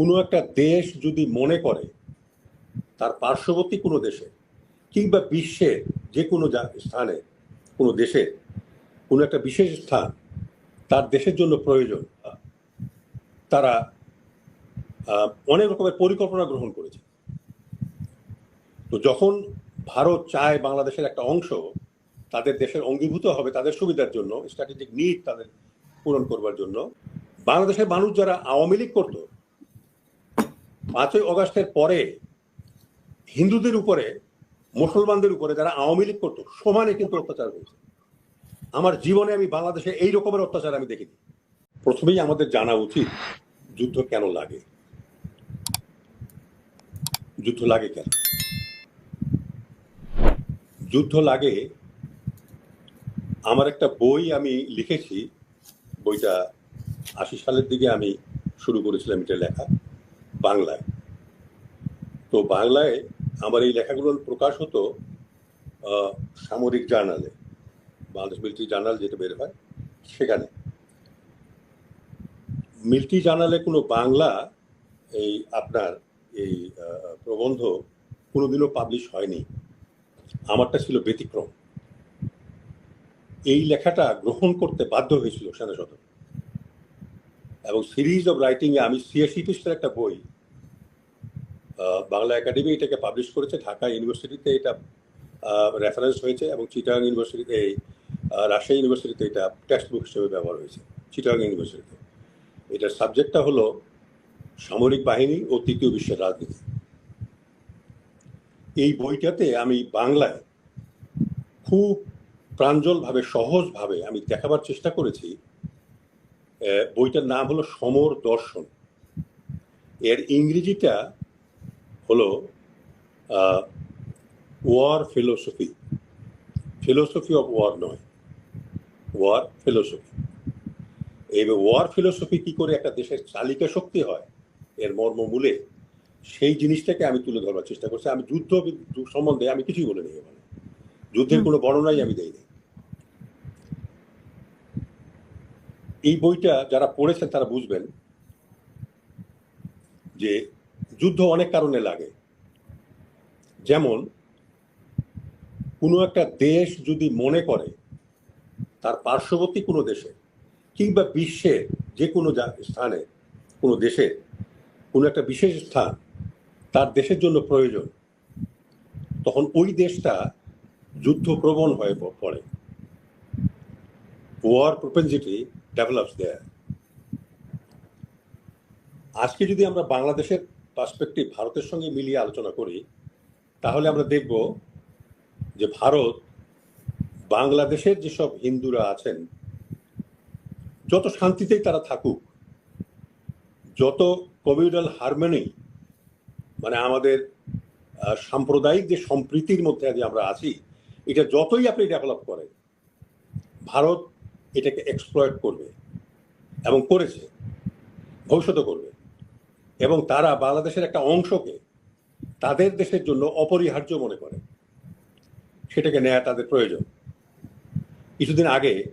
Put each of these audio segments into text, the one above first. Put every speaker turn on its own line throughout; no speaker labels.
কোনো একটা দেশ যদি মনে করে, তার পার্শ্ববর্তী কোনো দেশে কিংবা বিশ্বের যে কোনো স্থানে, কোনো দেশে, কোনো একটা বিশেষ স্থান তার দেশের জন্য প্রয়োজন, তারা অনেক রকমের পরিকল্পনা গ্রহণ করেছে। তো যখন ভারত চায় বাংলাদেশের একটা অংশ, তাদের দেশের অঙ্গীভূত হবে তাদের সুবিধার জন্য স্ট্র্যাটেজিক নিড তাদের পূরণ করবার জন্য, বাংলাদেশের মানুষ যারা আওয়ামী লীগ করত পাঁচই অগাস্টের পরে হিন্দুদের উপরে, মুসলমানদের উপরে যারা আওয়ামী লীগ করতো, সমানে কিন্তু অত্যাচার হয়েছে। আমার জীবনে আমি বাংলাদেশে এই রকমের অত্যাচার আমি দেখিনি। প্রথমেই আমাদের জানা উচিত, যুদ্ধ কেন লাগে? যুদ্ধ লাগে কেন? যুদ্ধ লাগে, আমার একটা বই আমি লিখেছি, বইটা আশি সালের দিকে আমি শুরু করেছিলাম এটা লেখা। বাংলায়। তো বাংলায় আমার এই লেখাগুলো প্রকাশ হতো সামরিক জার্নালে, বাংলাদেশ মিলিটারি জার্নাল যেটা বের হয় সেখানে। মিলিটারি জার্নালে কোনো বাংলা এই আপনার এই প্রবন্ধ কোনোদিনও পাবলিশ হয়নি। আমারটা ছিল ব্যতিক্রম। এই লেখাটা গ্রহণ করতে বাধ্য হয়েছিল সেনা এবং সিরিজ অফ রাইটিং এ আমি ছিয়াশি পৃষ্ঠার একটা বই বাংলা একাডেমি এটাকে পাবলিশ করেছে, ঢাকা ইউনিভার্সিটিতে এটা রেফারেন্স হয়েছে এবং চিটাগাং ইউনিভার্সিটিতে এই রাজশাহী ইউনিভার্সিটিতে এটা টেক্সট বুক হিসেবে ব্যবহার হয়েছে, চিটাগাং ইউনিভার্সিটিতে। এটার সাবজেক্টটা হলো সামরিক বাহিনী ও তৃতীয় বিশ্বের রাজনীতি। এই বইটাতে আমি বাংলায় খুব প্রাঞ্জলভাবে, সহজভাবে আমি দেখাবার চেষ্টা করেছি বইটার নাম হলো সমর দর্শন। এর ইংরেজিটা হলো war philosophy. Philosophy of war নয় ওয়ার ফিলোসফি। এই ওয়ার ফিলোসফি কি করে একটা দেশের চালিকা শক্তি হয় এর মর্মমূলে সেই জিনিসটাকে আমি তুলে ধরবার চেষ্টা করছি। আমি যুদ্ধ সম্বন্ধে আমি কিছুই বলে। নিই যুদ্ধের কোনো বর্ণনাই আমি দেইনি। এই বইটা যারা পড়েছেন তারা বুঝবেন যে যুদ্ধ অনেক কারণে লাগে। যেমন, কোনো একটা দেশ যদি মনে করে, তার পার্শ্ববর্তী কোনো দেশে কিংবা বিশ্বের যে কোনো স্থানে, কোনো দেশে, কোনো একটা বিশেষ স্থান তার দেশের জন্য প্রয়োজন, তখন ওই দেশটা যুদ্ধপ্রবণ হয়ে পড়ে। ওয়ার প্রপেন্সিটি ডেভেলপস দেয়ার আজকে যদি আমরা বাংলাদেশের পার্সপেক্টিভ ভারতের সঙ্গে মিলিয়ে আলোচনা করি, তাহলে আমরা দেখব যে ভারত বাংলাদেশের যেসব হিন্দুরা আছেন, যত শান্তিতেই তারা থাকুক, যত কমিউনাল হারমোনি মানে আমাদের সাম্প্রদায়িক যে সম্প্রীতির মধ্যে আজ আমরা আছি, এটা যতই আপনি ডেভেলপ করেন, ভারত এটাকে এক্সপ্লয়েট করবে এবং করেছে ভবিষ্যতে করবে। এবং তারা বাংলাদেশের একটা অংশকে তাদের দেশের জন্য অপরিহার্য মনে করে। সেটাকে নেয়া তাদের প্রয়োজন। কিছুদিন আগে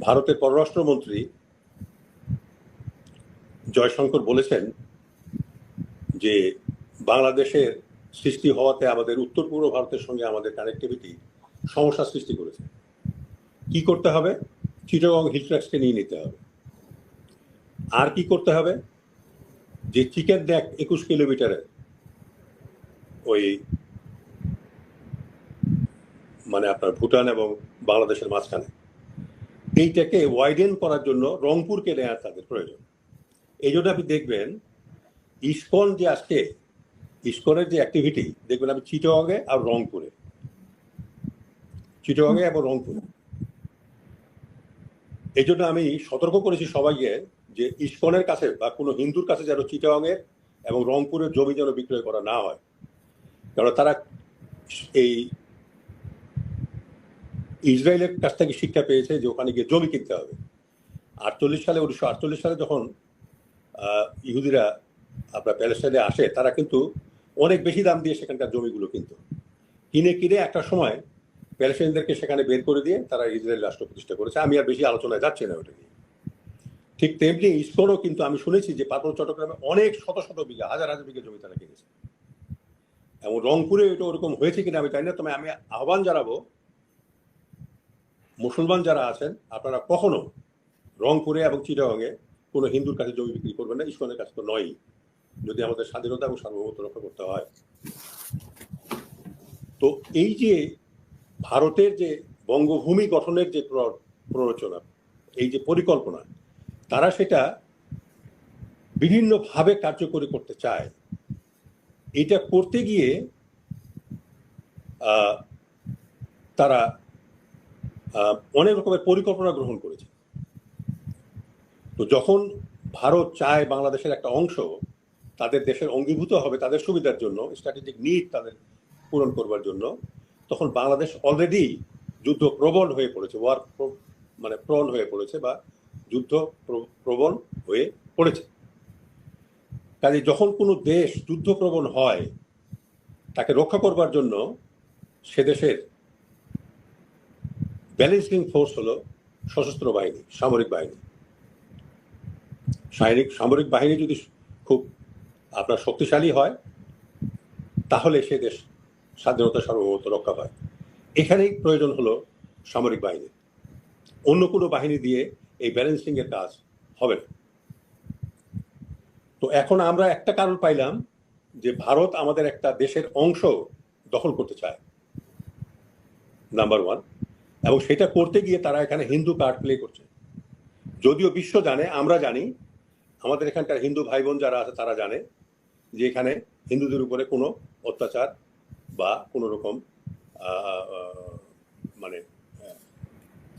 ভারতের পররাষ্ট্রমন্ত্রী জয়শঙ্কর বলেছেন যে, বাংলাদেশের সৃষ্টি হওয়াতে আমাদের উত্তর পূর্ব ভারতের সঙ্গে আমাদের কানেক্টিভিটি সমস্যা সৃষ্টি করেছে। কি করতে হবে? চিটাগং হিল ট্র্যাক্সকে নিয়ে নিতে হবে। আর কি করতে হবে? যে চিকেন নেক একুশ কিলোমিটারে, ওই মানে আপনার ভুটান এবং বাংলাদেশের মাঝখানে, এইটাকে ওয়াইডেন করার জন্য রংপুরকে নেওয়ার তাদের প্রয়োজন। এই জন্য আপনি দেখবেন, ইস্কন যে আজকে, ইস্কনের যে অ্যাক্টিভিটি দেখবেন আপনি চিটাগংয়ে আর রংপুরে। চিটাগংয়ে এবং রংপুরে। এই জন্য আমি সতর্ক করেছি সবাইকে যে ইস্কনের কাছে বা কোনো হিন্দুর কাছে যেন চিটাগংয়ের এবং রংপুরের জমি যেন বিক্রয় করা না হয়। কারণ তারা এই ইসরায়েলের কাছ থেকে শিক্ষা পেয়েছে যে ওখানে গিয়ে জমি কিনতে হবে। আটচল্লিশ সালে, উনিশশো আটচল্লিশ সালে যখন ইহুদিরা আপনার প্যালেস্টাইনে আসে, তারা কিন্তু অনেক বেশি দাম দিয়ে সেখানকার জমিগুলো কিনতো। কিনে কিনে একটা সময় প্যালেস্টাইনদেরকে সেখানে বের করে দিয়ে তারা ইসরায়েল রাষ্ট্র প্রতিষ্ঠা করেছে। আমি আর বেশি আলোচনায় যাচ্ছি না ওটা নিয়ে। ঠিক তেমনি ইস্কনও কিন্তু আমি শুনেছি যে পার্বত্য চট্টগ্রামে অনেক শত শত বিঘা, হাজার হাজার বিঘা জমি তারা কিনেছে। এবং রংপুরে এটা ওরকম হয়েছে কিনা আমি জানি না, তবে আমি আহ্বান জানাব, মুসলমান যারা আছেন, আপনারা কখনো রংপুরে এবং চিটাগংয়ে কোনো হিন্দুর কাছে জমি বিক্রি করবেন না, ইস্কনের কাছে তো নয়ই। যদি আমাদের স্বাধীনতা এবং সার্বভৌমত্ব রক্ষা করতে হয়। তো এই যে ভারতের যে বঙ্গভূমি গঠনের যে প্র- প্ররোচনা, এই যে পরিকল্পনা, তারা সেটা বিভিন্নভাবে কার্যকরী করতে চায়। এটা করতে গিয়ে তারা অনেক রকমের পরিকল্পনা গ্রহণ করেছে। তো যখন ভারত চায় বাংলাদেশের একটা অংশ, তাদের দেশের অঙ্গীভূত হবে, তাদের সুবিধার জন্য স্ট্র্যাটেজিক নিড তাদের পূরণ করবার জন্য তখন বাংলাদেশ অলরেডি যুদ্ধ প্রবণ হয়ে পড়েছে ওয়ার মানে প্রণ হয়ে পড়েছে বা যুদ্ধ প্র- প্রবণ হয়ে পড়েছে। কাজে যখন কোনো দেশ যুদ্ধ প্রবণ হয়, তাকে রক্ষা করবার জন্য সে দেশের ব্যালেন্সিং ফোর্স হলো সশস্ত্র বাহিনী, সামরিক বাহিনী। সামরিক সামরিক বাহিনী যদি খুব আপনার শক্তিশালী হয়, তাহলে সে দেশ স্বাধীনতা সার্বভৌমত্ব রক্ষা পায়। এখানেই প্রয়োজন হলো সামরিক বাহিনী। অন্য কোনো বাহিনী দিয়ে এই ব্যালেন্সিং এর কাজ হবে না। তো এখন আমরা একটা কারণ পাইলাম যে ভারত আমাদের একটা দেশের অংশ দখল করতে চায়। নাম্বার ওয়ান এবং সেটা করতে গিয়ে তারা এখানে হিন্দু কার্ড প্লে করছে। যদিও বিশ্ব জানে, আমরা জানি, আমাদের এখানকার হিন্দু ভাই বোন যারা আছে তারা জানে যে এখানে হিন্দুদের উপরে কোনো অত্যাচার বা কোনো রকম মানে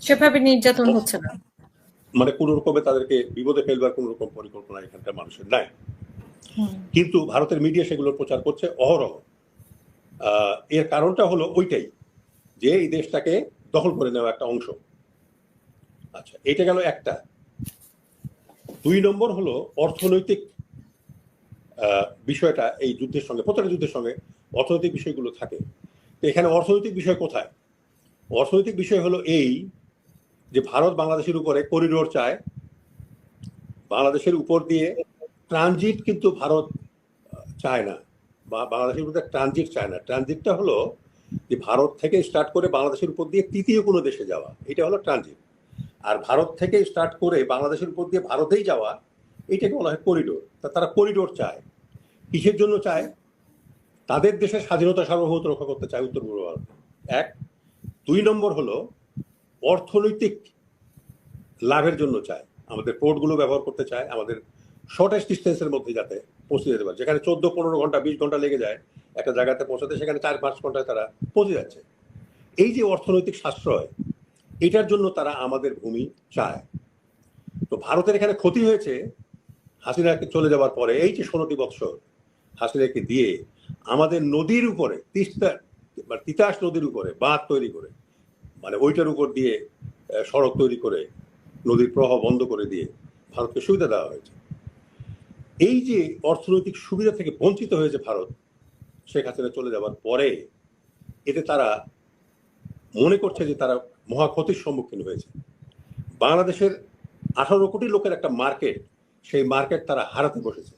সেভাবে নির্যাতন হচ্ছে না।
মানে কোনো রকমে তাদেরকে বিপদে ফেলবার কোনো রকম পরিকল্পনা এখানকার মানুষের নাই। কিন্তু ভারতের মিডিয়া সেগুলো প্রচার করছে অহরহ। এর কারণটা হলো ওইটাই যে এই দেশটাকে দখল করে নেওয়া একটা অংশ। আচ্ছা এটা গেল একটা। দুই নম্বর হলো অর্থনৈতিক আহ, বিষয়টা এই যুদ্ধের সঙ্গে প্রত্যেকটা যুদ্ধের সঙ্গে অর্থনৈতিক বিষয়গুলো থাকে। তো এখানে অর্থনৈতিক বিষয় কোথায়? অর্থনৈতিক বিষয় হলো এই যে ভারত বাংলাদেশের উপরে করিডোর চায়। বাংলাদেশের উপর দিয়ে ট্রানজিট কিন্তু ভারত চায় না। বা বাংলাদেশের উপর ট্রানজিট চায় না। ট্রানজিটটা হলো যে ভারত থেকে স্টার্ট করে বাংলাদেশের উপর দিয়ে তৃতীয় কোনো দেশে যাওয়া। এটা হলো ট্রানজিট। আর ভারত থেকে স্টার্ট করে বাংলাদেশের উপর দিয়ে ভারতেই যাওয়া, এটাকে বলা হয় করিডোর। তা তারা করিডোর চায়। কিসের জন্য চায়? তাদের দেশের স্বাধীনতা সার্বভৌমত্ব রক্ষা করতে চায় উত্তর পূর্ব ভারত। এক। দুই নম্বর হলো, অর্থনৈতিক লাভের জন্য চায়। আমাদের পোর্টগুলো ব্যবহার করতে চায়। আমাদের শর্টেস্ট ডিস্টেন্সের মধ্যে যাতে পৌঁছে যেতে পারে। যেখানে চোদ্দ, পনেরো ঘণ্টা, বিশ ঘণ্টা লেগে যায়, একটা জায়গাতে পৌঁছাতে, সেখানে চার, পাঁচ ঘন্টায় তারা পৌঁছে যাচ্ছে। এই যে অর্থনৈতিক সাশ্রয়, এটার জন্য তারা আমাদের ভূমি চায়। তো ভারতের এখানে ক্ষতি হয়েছে হাসিনাকে চলে যাওয়ার পরে। এই যে ষোলোটি বৎসর হাসিনাকে দিয়ে আমাদের নদীর উপরে, তিস্তা, বা তিতাস নদীর উপরে, বাঁধ তৈরি করে মানে ওইটার উপর দিয়ে সড়ক তৈরি করে, নদীর প্রবাহ বন্ধ করে দিয়ে ভারতকে সুবিধা দেওয়া হয়েছে। এই যে অর্থনৈতিক সুবিধা থেকে বঞ্চিত হয়েছে ভারত, শেখ হাসিনা চলে যাওয়ার পরে, এতে তারা মনে করছে যে তারা মহা ক্ষতির সম্মুখীন হয়েছে। বাংলাদেশের আঠারো কোটি লোকের একটা মার্কেট, সেই মার্কেট তারা হারাতে বসেছে।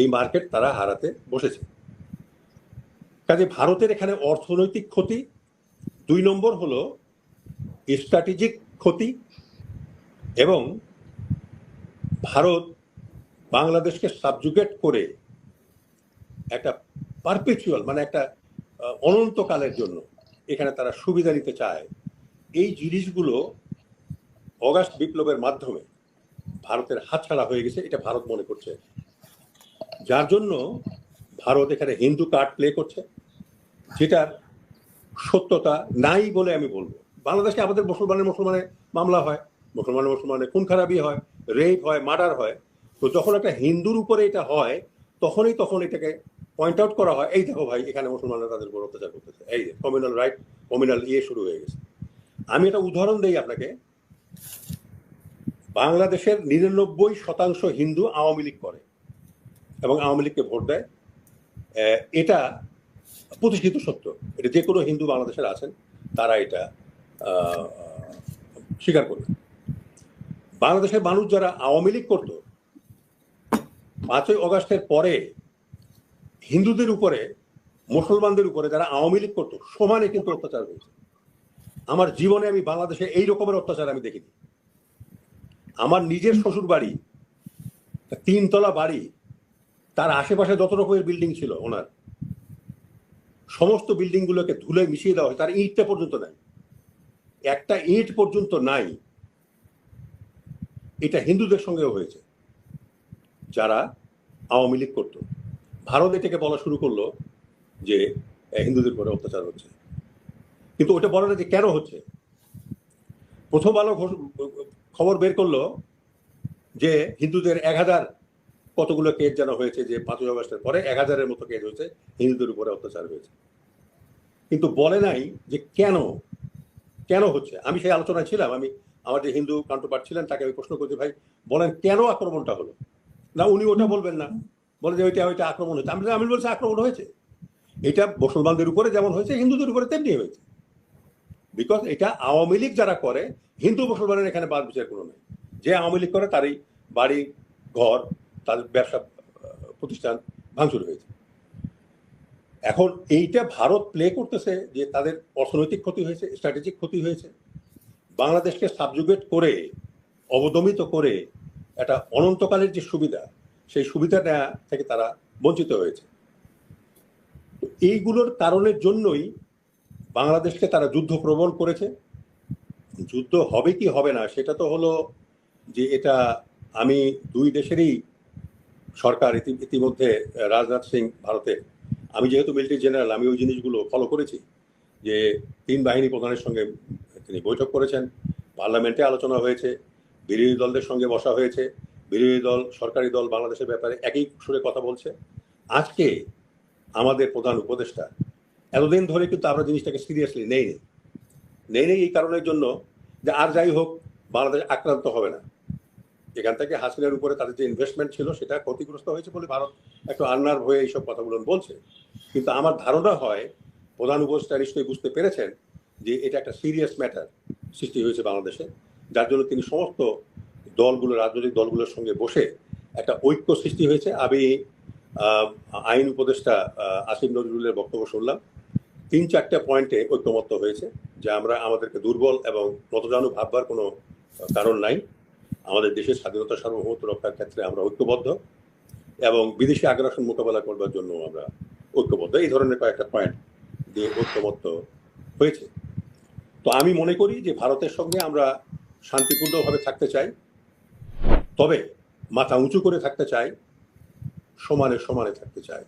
এই মার্কেট তারা হারাতে বসেছে। কাজে ভারতের এখানে অর্থনৈতিক ক্ষতি, দুই নম্বর হলো স্ট্র্যাটেজিক ক্ষতি এবং ভারত বাংলাদেশকে সাবজুগেট করে একটা পারপেচুয়াল মানে একটা অনন্তকালের জন্য এখানে তারা সুবিধা নিতে চায়। এই জিনিসগুলো অগাস্ট বিপ্লবের মাধ্যমে ভারতের হাতছাড়া হয়ে গেছে, এটা ভারত মনে করছে। যার জন্য ভারত এখানে হিন্দু কার্ড প্লে করছে, যেটার সত্যতা নাই বলে আমি বলব। বাংলাদেশে আমাদের মুসলমানের মুসলমানের মামলা হয়, মুসলমানের মুসলমানের খুন খারাপি হয় রেপ হয় মার্ডার হয়। তো যখন একটা হিন্দুর উপরে এটা হয়, তখনই তখন এটাকে পয়েন্ট আউট করা হয়, এই দেখো ভাই, এখানে মুসলমানরা তাদের উপর অত্যাচার করতেছে। এই কমিউনাল রাইট কমিউনাল ইয়ে শুরু হয়ে গেছে। আমি একটা উদাহরণ দিই আপনাকে। বাংলাদেশের নিরানব্বই শতাংশ হিন্দু আওয়ামী লীগ করে। এবং আওয়ামী লীগকে ভোট দেয় এটা প্রতিষ্ঠিত সত্য। এটা যে কোনো হিন্দু বাংলাদেশের আছেন, তারা এটা স্বীকার করবে বাংলাদেশের মানুষ যারা আওয়ামী লীগ করত, পাঁচই অগাস্টের পরে হিন্দুদের উপরে, মুসলমানদের উপরে যারা আওয়ামী লীগ করতো, সমানে কিন্তু অত্যাচার হয়েছে। আমার জীবনে আমি বাংলাদেশে এই রকমের অত্যাচার আমি দেখিনি। আমার নিজের শ্বশুর বাড়ি তিনতলা বাড়ি তার আশেপাশে যত রকমের বিল্ডিং ছিল ওনার, সমস্ত বিল্ডিং গুলোকে ধুলে মিশিয়ে দেওয়া হয়, তার ইটটা পর্যন্ত নাই। একটা ইট পর্যন্ত নাই। এটা হিন্দুদের সঙ্গেও হয়েছে, যারা আওয়ামী লীগ করতো। ভারত এটাকে বলা শুরু করল যে হিন্দুদের উপরে অত্যাচার হচ্ছে। কিন্তু ওটা বলে না যে কেন হচ্ছে? প্রথম আলো খবর বের করল যে, হিন্দুদের এক হাজার কতগুলো কেস যেন হয়েছে যে পাঁচই আগস্টের পরে এক হাজারের মতো কেস হয়েছে, হিন্দুদের উপরে অত্যাচার হয়েছে। কিন্তু বলে নাই যে কেন কেন হচ্ছে? আমি সেই আলোচনায় ছিলাম, আমি আমার যে হিন্দু কাউন্টারপার্ট ছিলেন, তাকে আমি প্রশ্ন করছি, ভাই, বলেন কেন আক্রমণটা হলো? না, উনি ওটা বলবেন না। বলে যে ওইটা ওইটা আক্রমণ হয়েছে। আমি আমি বলছি আক্রমণ হয়েছে। এটা মুসলমানদের উপরে যেমন হয়েছে, হিন্দুদের উপরে তেমনি হয়েছে। বিকজ এটা আওয়ামী লীগ যারা করে, হিন্দু মুসলমানের এখানে বাদ বিচার কোনো নেই। যে আওয়ামী লীগ করে, তারই বাড়ি, ঘর তাদের ব্যবসা প্রতিষ্ঠান ভাঙচুর হয়েছে। এখন এইটা ভারত প্লে করতেছে যে তাদের অর্থনৈতিক ক্ষতি হয়েছে স্ট্র্যাটেজিক ক্ষতি হয়েছে। বাংলাদেশকে সাবজুগেট করে, অবদমিত করে একটা অনন্তকালের যে সুবিধা, সেই সুবিধাটা থেকে তারা বঞ্চিত হয়েছে। এইগুলোর কারণের জন্যই বাংলাদেশকে তারা যুদ্ধ প্রবণ করেছে। যুদ্ধ হবে কি হবে না, সেটা তো হলো যে এটা আমি দুই দেশেরই সরকার ইতিমধ্যে রাজনাথ সিং ভারতে। আমি যেহেতু মিলিটারি জেনারেল, আমি ওই জিনিসগুলো ফলো করেছি যে তিন বাহিনী প্রধানের সঙ্গে তিনি বৈঠক করেছেন। পার্লামেন্টে আলোচনা হয়েছে, বিরোধী দলদের সঙ্গে বসা হয়েছে, বিরোধী দল, সরকারি দল বাংলাদেশের ব্যাপারে একই সুরে কথা বলছে। আজকে আমাদের প্রধান উপদেষ্টা, এতদিন ধরে কিন্তু আমরা জিনিসটাকে সিরিয়াসলি নেই নেই নেই এই কারণের জন্য যে আর যাই হোক, বাংলাদেশ আক্রান্ত হবে না। এখান থেকে হাসিনার উপরে তাদের যে ইনভেস্টমেন্ট ছিল, সেটা ক্ষতিগ্রস্ত হয়েছে বলে ভারত একটু আন্নার হয়ে এইসব কথাগুলো বলছে। কিন্তু আমার ধারণা হয়, প্রধান উপদেষ্টা নিশ্চয়ই বুঝতে পেরেছেন যে এটা একটা সিরিয়াস ম্যাটার সৃষ্টি হয়েছে বাংলাদেশে। যার জন্য তিনি সমস্ত দলগুলো, রাজনৈতিক দলগুলোর সঙ্গে বসে একটা ঐক্য সৃষ্টি হয়েছে। আমি আইন উপদেষ্টা আসিফ নজরুলের বক্তব্য শুনলাম। তিন চারটা পয়েন্টে ঐক্যমত্য হয়েছে, যে আমরা আমাদেরকে দুর্বল এবং নতজানু ভাববার কোনো কারণ নাই। আমাদের দেশের স্বাধীনতা সার্বভৌমত্ব রক্ষার ক্ষেত্রে আমরা ঐক্যবদ্ধ এবং বিদেশি আগ্রাসন মোকাবেলা করবার জন্য আমরা ঐক্যবদ্ধ। এই ধরনের কয়েকটা পয়েন্ট দিয়ে ঐক্যবদ্ধ হয়েছে। তো আমি মনে করি যে ভারতের সঙ্গে আমরা শান্তিপূর্ণভাবে থাকতে চাই, তবে মাথা উঁচু করে থাকতে চাই, সমানে সমানে থাকতে চাই।